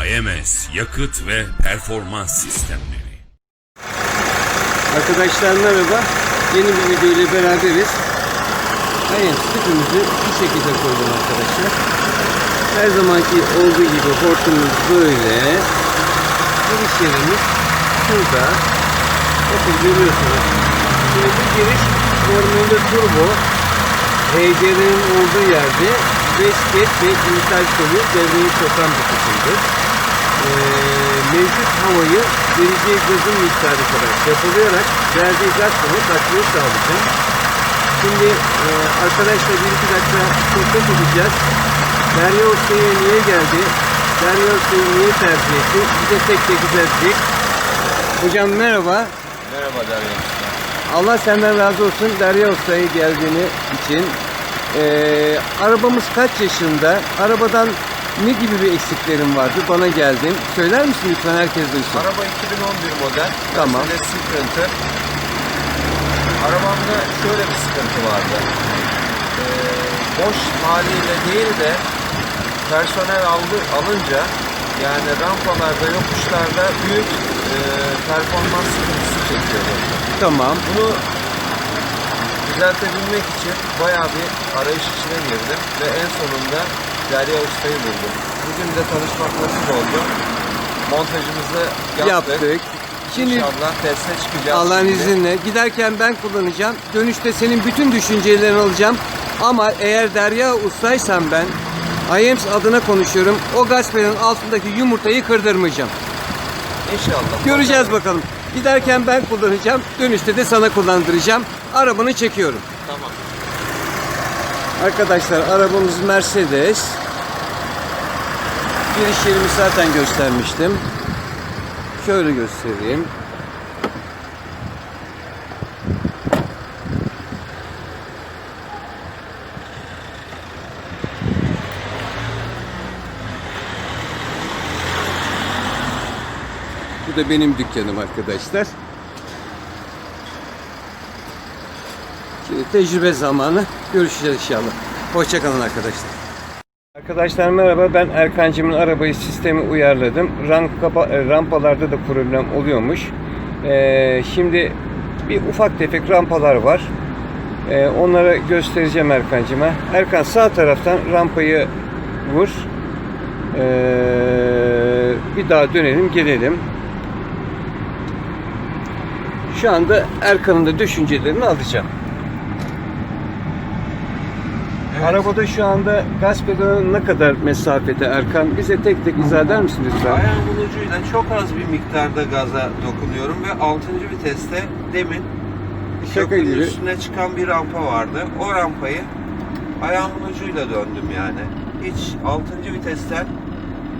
AMS Yakıt ve Performans Sistemleri Arkadaşlar merhaba. Yeni bir video ile beraberiz. Hayır, sütümüzü bir şekilde koydum arkadaşlar. Her zamanki olduğu gibi hortumumuz böyle. Giriş yerimiz şurada. Bakın görüyorsunuz. Şimdi bu giriş normalde turbo. HGR'nin olduğu yerde Westgate ve dijital kolu devreye sokan bir kısımdır. Ee, mevcut havayı vereceği gazın miktarı kadar depolayarak verdiği gaz sonu kaçmayı sağlayacak. Şimdi e, arkadaşla bir iki dakika sohbet edeceğiz. Derya Usta'ya niye geldi? Derya Usta'yı niye tercih etti? Bize tek tek izletecek. Hocam merhaba. Merhaba Derya Usta. Allah senden razı olsun Derya Usta'ya geldiğini için. Ee, arabamız kaç yaşında? Arabadan ne gibi bir eksiklerin vardı? Bana geldin. Söyler misin lütfen herkes duysun. Araba 2011 model. Tamam. Mercedes Sprinter. Arabamda şöyle bir sıkıntı vardı. Ee, boş haliyle değil de personel aldı, alınca yani rampalarda, yokuşlarda büyük e, performans sıkıntısı çekiyordu. Tamam. Bunu düzeltebilmek için bayağı bir arayış içine girdim ve en sonunda Derya Usta'yı buldum. Bugün de tanışmak nasip oldu. Montajımızı yaptık. Yaptık. Şimdi İnşallah teste çıkacağız. Allah'ın şimdi. izniyle giderken ben kullanacağım. Dönüşte senin bütün düşüncelerini alacağım. Ama eğer Derya ustaysam ben IEMS adına konuşuyorum. O gazetenin altındaki yumurtayı kırdırmayacağım. İnşallah. Göreceğiz bakalım. Giderken ben kullanacağım. Dönüşte de sana kullandıracağım. Arabanı çekiyorum. Arkadaşlar arabamız Mercedes. Giriş yerimi zaten göstermiştim. Şöyle göstereyim. Bu da benim dükkanım arkadaşlar. Tecrübe zamanı görüşeceğiz inşallah. Hoşçakalın arkadaşlar. Arkadaşlar merhaba ben Erkancım'ın arabayı sistemi uyarladım. Rampa, e, rampalarda da problem oluyormuş. Ee, şimdi bir ufak tefek rampalar var. Ee, onlara göstereceğim Erkancım'a. Erkan sağ taraftan rampayı vur. Ee, bir daha dönelim gelelim. Şu anda Erkan'ın da düşüncelerini alacağım. Arabada şu anda gaz ne kadar mesafede Erkan? Bize tek tek izah eder misin lütfen? Ayağımın ucuyla çok az bir miktarda gaza dokunuyorum ve 6. viteste demin Şaka gibi. üstüne çıkan bir rampa vardı. O rampayı ayağımın ucuyla döndüm yani. Hiç 6. vitesten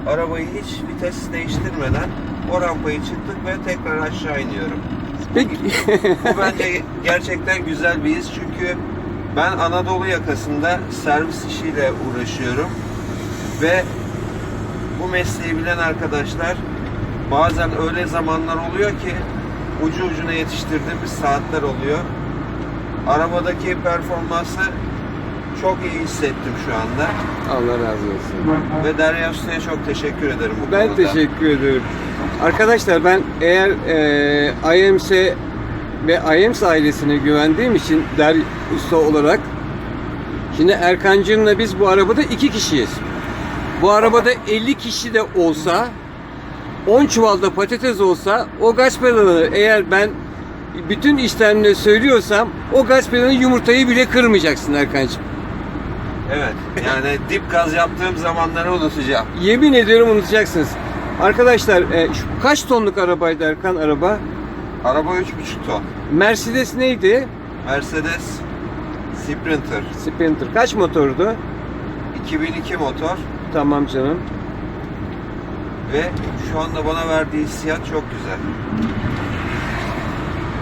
arabayı hiç vites değiştirmeden o rampayı çıktık ve tekrar aşağı iniyorum. Peki. Bu bence gerçekten güzel bir his çünkü ben Anadolu yakasında servis işiyle uğraşıyorum ve bu mesleği bilen arkadaşlar bazen öyle zamanlar oluyor ki ucu ucuna yetiştirdiğimiz saatler oluyor. Arabadaki performansı çok iyi hissettim şu anda Allah razı olsun. ve Derya Usta'ya çok teşekkür ederim bu Ben konuda. teşekkür ederim. Arkadaşlar ben eğer e, IMS ve IMS ailesine güvendiğim için der usta olarak şimdi Erkancığımla biz bu arabada iki kişiyiz. Bu arabada 50 kişi de olsa 10 çuvalda patates olsa o gaz pedalı eğer ben bütün işlemleri söylüyorsam o gaz pedalı yumurtayı bile kırmayacaksın Erkancığım. Evet yani dip gaz yaptığım zamanları unutacağım. Yemin ediyorum unutacaksınız. Arkadaşlar e, şu kaç tonluk arabaydı Erkan araba? Araba 3.5 ton. Mercedes neydi? Mercedes Sprinter Sprinter. Kaç motordu? 2002 motor Tamam canım. ve şu anda bana verdiği hissiyat çok güzel.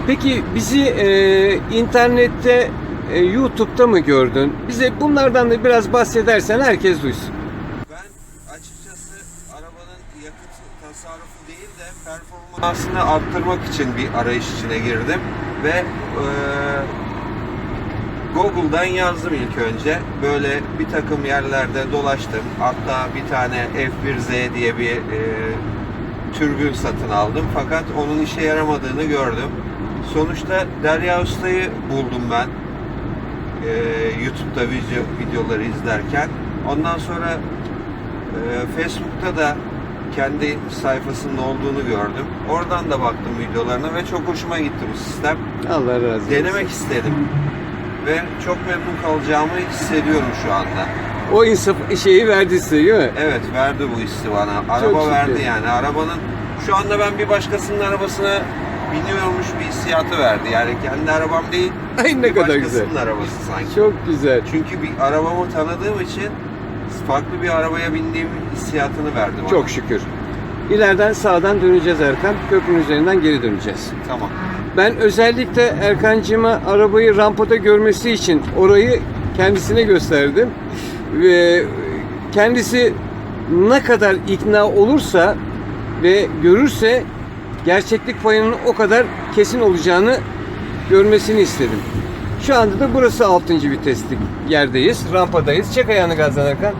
Peki bizi e, internette, e, YouTube'da mı gördün? Bize bunlardan da biraz bahsedersen herkes duysun. Ben açıkçası arabanın yakıt tasarrufu değil de performansını arttırmak için bir arayış içine girdim ve eee, Google'dan yazdım ilk önce. Böyle bir takım yerlerde dolaştım. Hatta bir tane F1Z diye bir e, türbün satın aldım. Fakat onun işe yaramadığını gördüm. Sonuçta Derya Usta'yı buldum ben. E, YouTube'da video, videoları izlerken. Ondan sonra e, Facebook'ta da kendi sayfasında olduğunu gördüm. Oradan da baktım videolarına ve çok hoşuma gitti bu sistem. Allah razı olsun. Denemek istedim. Ve çok memnun kalacağımı hissediyorum şu anda. O insaf şeyi verdi size değil mi? Evet verdi bu hissi bana. Araba şükür. verdi yani. Arabanın şu anda ben bir başkasının arabasına biniyormuş bir hissiyatı verdi. Yani kendi arabam değil. Ay ne bir kadar başkasının güzel. arabası sanki. Çok güzel. Çünkü bir arabamı tanıdığım için farklı bir arabaya bindiğim hissiyatını verdi bana. Çok şükür. İleriden sağdan döneceğiz Erkan. Köprünün üzerinden geri döneceğiz. Tamam. Ben özellikle Erkancığıma arabayı rampada görmesi için orayı kendisine gösterdim. Ve kendisi ne kadar ikna olursa ve görürse gerçeklik payının o kadar kesin olacağını görmesini istedim. Şu anda da burası 6. viteslik yerdeyiz. Rampadayız. Çek ayağını gazdan Erkan.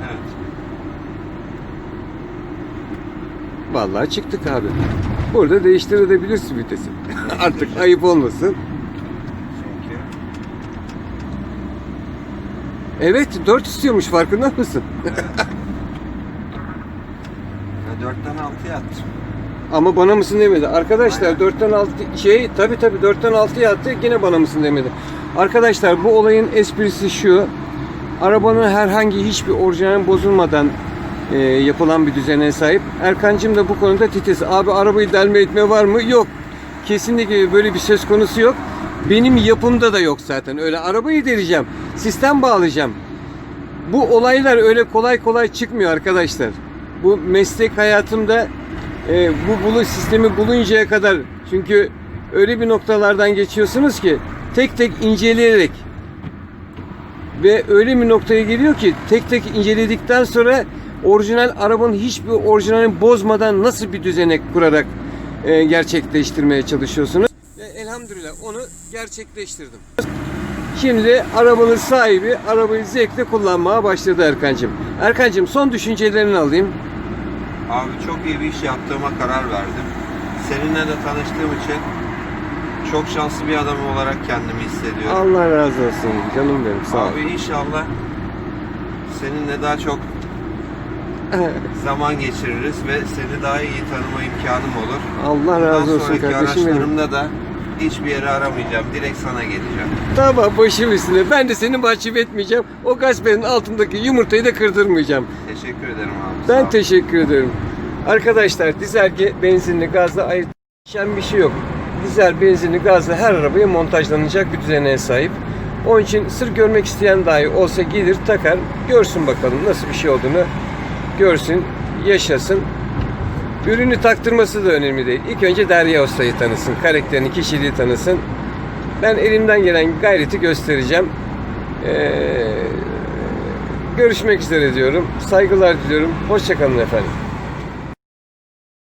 Evet. Vallahi çıktık abi. Burada değiştirebilirsin vitesi. Artık ayıp olmasın. Evet 4 istiyormuş farkında mısın? ben 4'ten 6'ya attım. Ama bana mısın demedi. Arkadaşlar 4'ten 6 şey tabi tabi 4'ten 6'ya attı yine bana mısın demedi. Arkadaşlar bu olayın esprisi şu. Arabanın herhangi hiçbir orijinalin bozulmadan e, yapılan bir düzene sahip. Erkancığım da bu konuda titiz. Abi arabayı delme etme var mı? Yok. Kesinlikle böyle bir söz konusu yok. Benim yapımda da yok zaten. Öyle arabayı deleceğim. Sistem bağlayacağım. Bu olaylar öyle kolay kolay çıkmıyor arkadaşlar. Bu meslek hayatımda e, bu bulu sistemi buluncaya kadar çünkü öyle bir noktalardan geçiyorsunuz ki tek tek inceleyerek ve öyle bir noktaya geliyor ki tek tek inceledikten sonra orijinal arabanın hiçbir orijinalini bozmadan nasıl bir düzenek kurarak e, gerçekleştirmeye çalışıyorsunuz. Ve elhamdülillah onu gerçekleştirdim. Şimdi arabanın sahibi arabayı zevkle kullanmaya başladı Erkancığım. Erkancığım son düşüncelerini alayım. Abi çok iyi bir iş yaptığıma karar verdim. Seninle de tanıştığım için çok şanslı bir adam olarak kendimi hissediyorum. Allah razı olsun canım benim sağ ol. Abi inşallah seninle daha çok zaman geçiririz ve seni daha iyi tanıma imkanım olur. Allah Bundan razı olsun sonraki kardeşim benim. araçlarımda da hiçbir yere aramayacağım. Direkt sana geleceğim. Tamam başım üstüne. Ben de seni mahcup etmeyeceğim. O gazbenin altındaki yumurtayı da kırdırmayacağım. Teşekkür ederim abi. Ben teşekkür ederim. Arkadaşlar dizel ge- benzinli gazla ayırt bir şey yok. Dizel benzinli gazla her arabaya montajlanacak bir düzene sahip. Onun için sır görmek isteyen dahi olsa gelir takar görsün bakalım nasıl bir şey olduğunu görsün yaşasın. Ürünü taktırması da önemli değil. İlk önce Derya Usta'yı tanısın, karakterini, kişiliği tanısın. Ben elimden gelen gayreti göstereceğim. Ee, görüşmek üzere diyorum. Saygılar diliyorum. Hoşçakalın efendim.